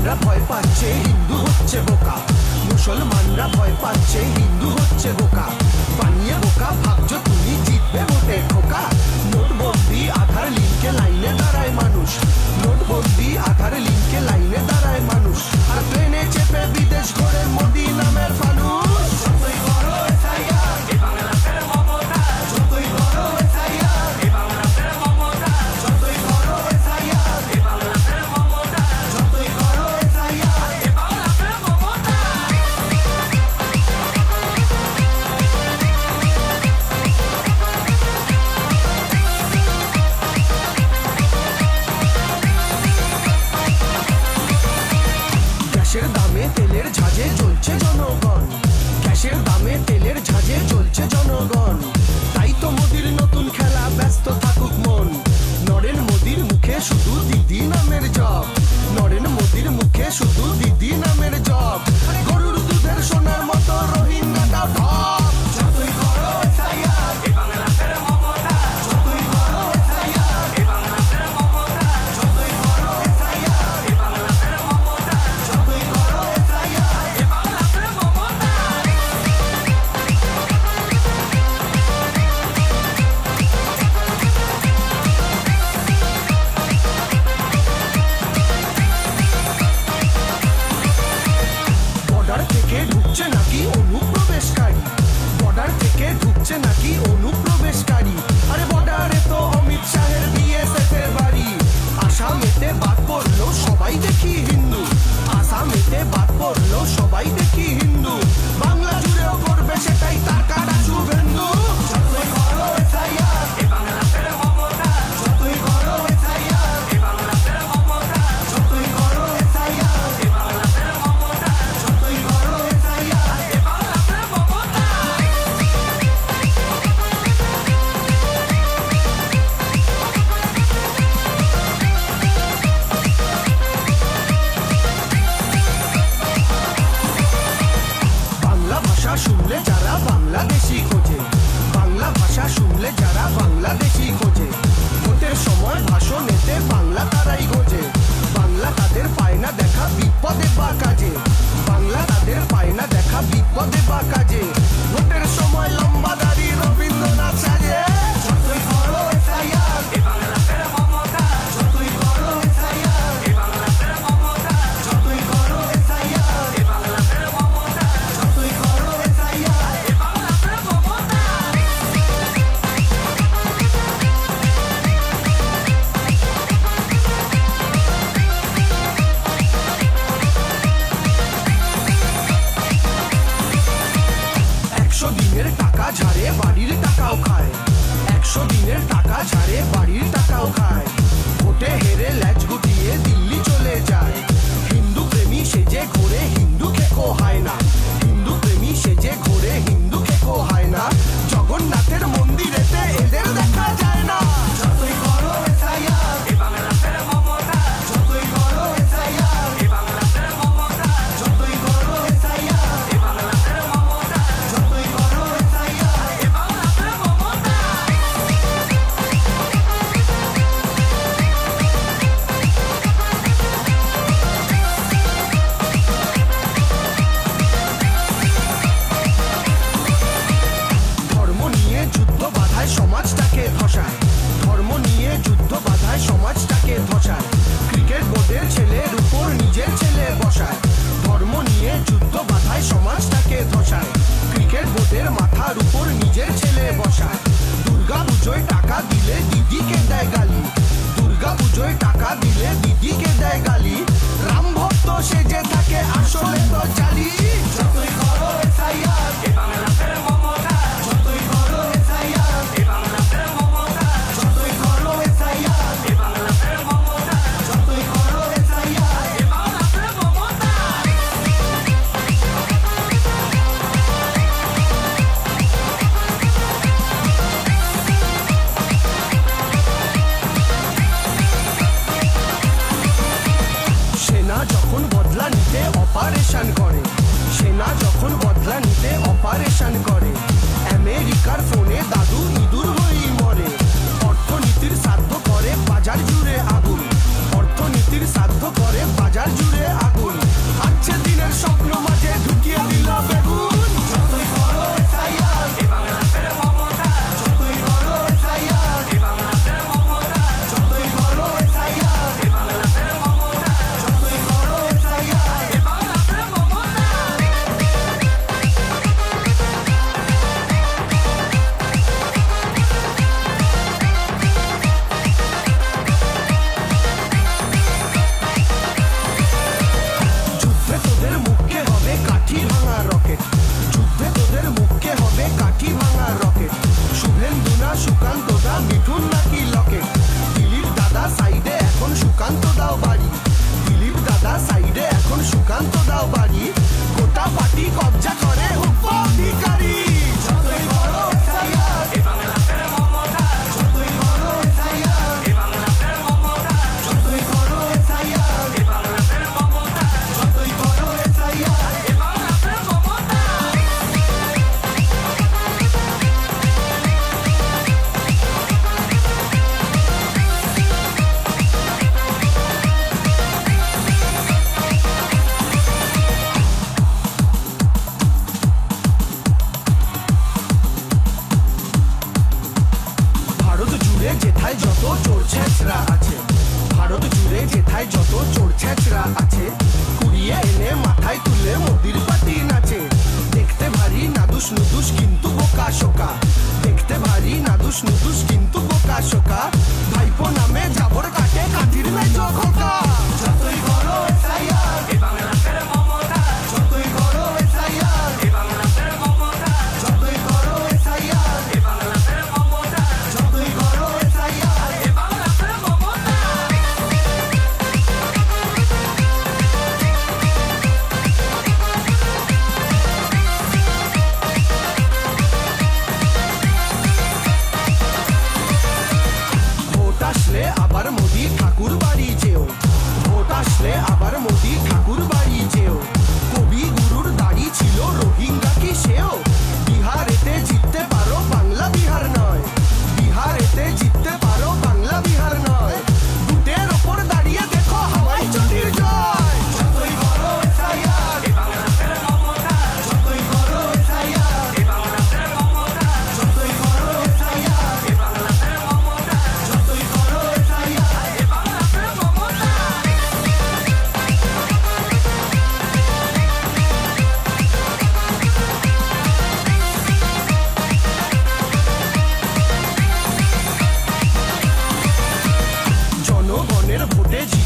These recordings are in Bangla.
মুসলমানরা ভয় পাচ্ছে, হিন্দু হচ্ছে বোকা। মুসলমানরা ভয় পাচ্ছে, হিন্দু হচ্ছে বোকা। বানিয়ে বোকা, ভাবছ তুমি জিতবে ভোটে খোকা। নোটবন্দি, আধার লিঙ্কে লাইনে দাঁড়ায় মানুষ। নোটবন্দি, আধার লিঙ্কে লাইনে তেলের ঝাঁঝে চলছে জনগণ। তাই তো মোদির নতুন খেলা ব্যস্ত থাকে пока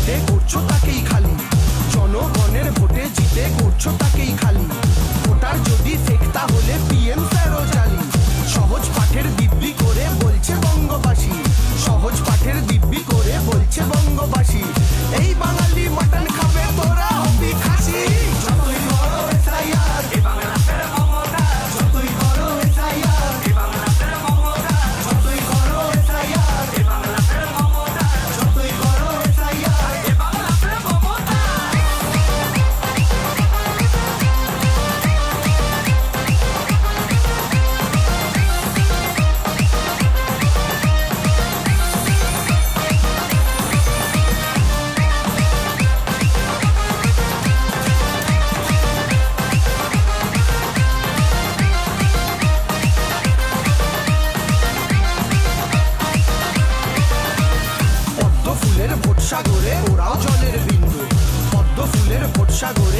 জিতে করছ তাকেই খালি। জনগণের ভোটে জিতে করছ তাকেই খালি। ভোটার যদি ফেক, তাহলে পিএম স্যারও জালি। সহজ পাঠের দিব্যি করে বলছে বঙ্গবাসী। সহজ পাঠের দিব্যি করে বলছে বঙ্গবাসী। এই বাঙালি মাটাল Shagura.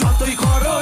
যতই খরচ